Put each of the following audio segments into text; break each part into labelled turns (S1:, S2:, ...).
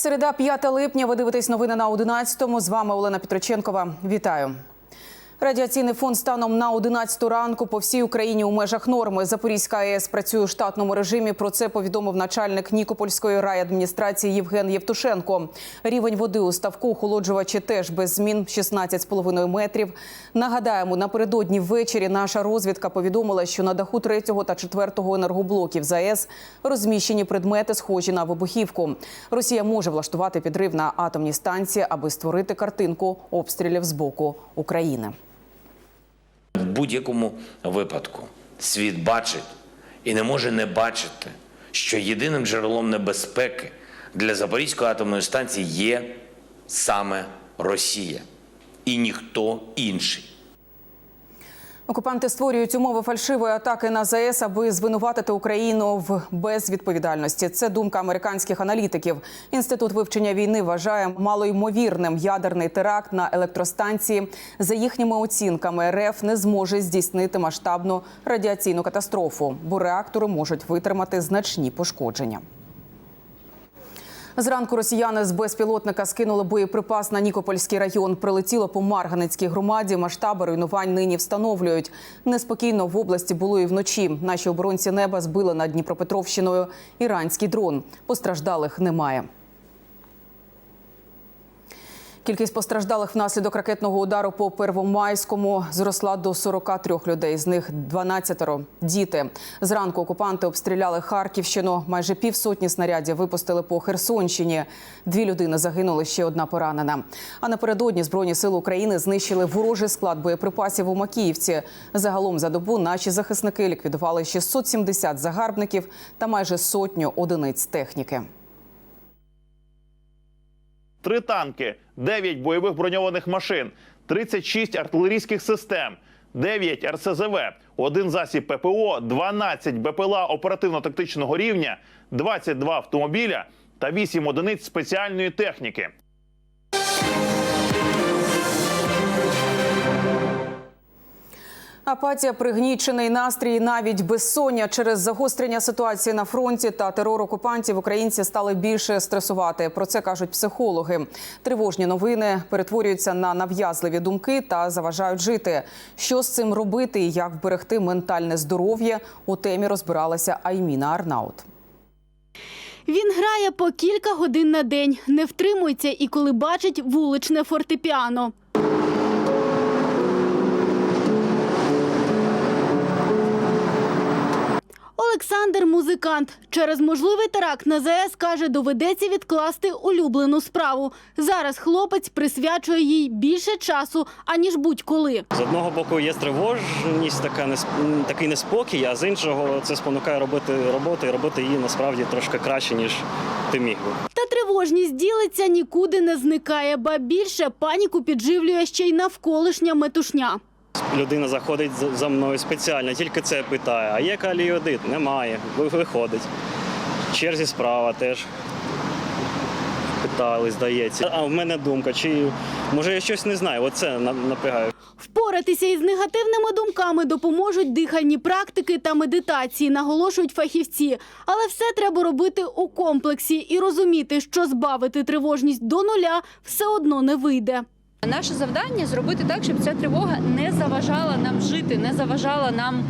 S1: Середа, 5 липня. Ви дивитесь новини на 11-му. З вами Олена Петроченкова. Вітаю. Радіаційний фонд станом на 11 ранку по всій Україні у межах норми. Запорізька АЕС працює у штатному режимі. Про це повідомив начальник Нікопольської райадміністрації Євген Євтушенко. Рівень води у ставку охолоджувачі теж без змін 16,5 метрів. Нагадаємо, напередодні ввечері наша розвідка повідомила, що на даху 3 та 4 енергоблоків ЗАЕС розміщені предмети, схожі на вибухівку. Росія може влаштувати підрив на атомній станції, аби створити картинку обстрілів з боку України.
S2: В будь-якому випадку світ бачить і не може не бачити, що єдиним джерелом небезпеки для Запорізької атомної станції є саме Росія і ніхто інший.
S1: Окупанти створюють умови фальшивої атаки на ЗАЕС, аби звинуватити Україну в безвідповідальності. Це думка американських аналітиків. Інститут вивчення війни вважає малоймовірним ядерний теракт на електростанції. За їхніми оцінками, РФ не зможе здійснити масштабну радіаційну катастрофу, бо реактори можуть витримати значні пошкодження. Зранку росіяни з безпілотника скинули боєприпас на Нікопольський район. Прилетіло по Марганецькій громаді. Масштаби руйнувань нині встановлюють. Неспокійно в області було і вночі. Наші оборонці неба збили над Дніпропетровщиною іранський дрон. Постраждалих немає. Кількість постраждалих внаслідок ракетного удару по Первомайському зросла до 43 людей. З них 12 – діти. Зранку окупанти обстріляли Харківщину. Майже півсотні снарядів випустили по Херсонщині. Дві людини загинули, ще одна поранена. А напередодні Збройні сили України знищили ворожий склад боєприпасів у Макіївці. Загалом за добу наші захисники ліквідували 670 загарбників та майже сотню одиниць техніки.
S3: Три танки, 9 бойових броньованих машин, 36 артилерійських систем, 9 РСЗВ, один засіб ППО, 12 БПЛА оперативно-тактичного рівня, 22 автомобіля та 8 одиниць спеціальної техніки.
S1: Апатія, пригнічений настрій, навіть безсоння через загострення ситуації на фронті та терор окупантів українці стали більше стресувати. Про це кажуть психологи. Тривожні новини перетворюються на нав'язливі думки та заважають жити. Що з цим робити і як вберегти ментальне здоров'я у темі розбиралася Айміна Арнаут.
S4: Він грає по кілька годин на день, не втримується і коли бачить вуличне фортепіано. Олександр музикант. Через можливий теракт на ЗАЕС каже, доведеться відкласти улюблену справу. Зараз хлопець присвячує їй більше часу, аніж будь-коли.
S5: З одного боку є тривожність, така такий неспокій, а з іншого це спонукає робити роботу і робити її насправді трошки краще, ніж ти міг би.
S4: Та тривожність ділиться, нікуди не зникає, ба більше паніку підживлює ще й навколишня метушня.
S5: Людина заходить за- мною спеціально, тільки це питає. А є каліодит? Немає. Виходить. В черзі справа теж питали, здається. А в мене думка, чи може я щось не знаю? Оце на- напрягає.
S4: Впоратися із негативними думками допоможуть дихальні практики та медитації, наголошують фахівці. Але все треба робити у комплексі і розуміти, що збавити тривожність до нуля все одно не вийде.
S6: Наше завдання зробити так, щоб ця тривога не заважала нам жити, не заважала нам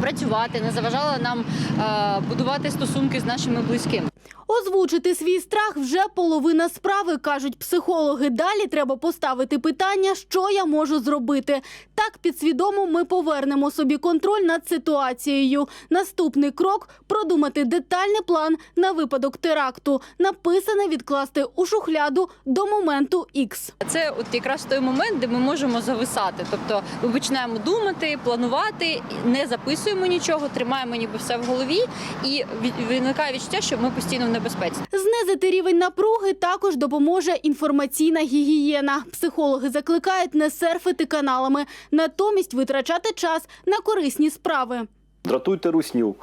S6: працювати, не заважала нам е, будувати стосунки з нашими близькими.
S4: Озвучити свій страх вже половина справи, кажуть психологи. Далі треба поставити питання, що я можу зробити. Так підсвідомо ми повернемо собі контроль над ситуацією. Наступний крок продумати детальний план на випадок теракту. Написане відкласти у шухляду до моменту Х.
S6: Це от якраз той момент, де ми можемо зависати. Тобто ми починаємо думати, планувати, не записуємо нічого, тримаємо ніби все в голові, і виникає відчуття, що ми постійно в небезпеці.
S4: Знизити рівень напруги також допоможе інформаційна гігієна. Психологи закликають не серфити каналами, натомість витрачати час на корисні справи.
S7: Дратуйте русню,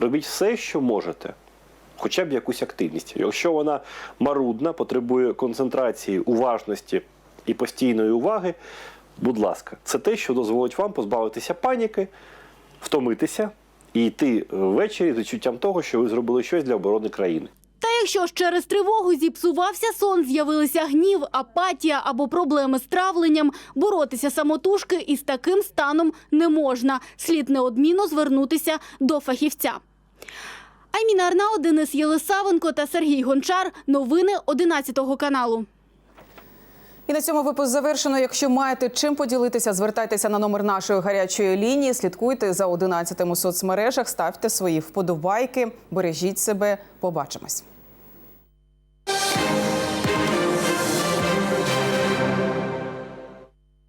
S7: робіть все, що можете. Хоча б якусь активність. Якщо вона марудна, потребує концентрації, уважності і постійної уваги, будь ласка, це те, що дозволить вам позбавитися паніки, втомитися і йти ввечері з відчуттям того, що ви зробили щось для оборони країни.
S4: Та якщо ж через тривогу зіпсувався сон, з'явилися гнів, апатія або проблеми з травленням, боротися самотужки із таким станом не можна. Слід неодмінно звернутися до фахівця. Айміна Арнао, Денис Єлисавенко та Сергій Гончар. Новини 11 каналу.
S1: І на цьому випуск завершено. Якщо маєте чим поділитися, звертайтеся на номер нашої гарячої лінії. Слідкуйте за 11 у соцмережах, ставте свої вподобайки, бережіть себе. Побачимось.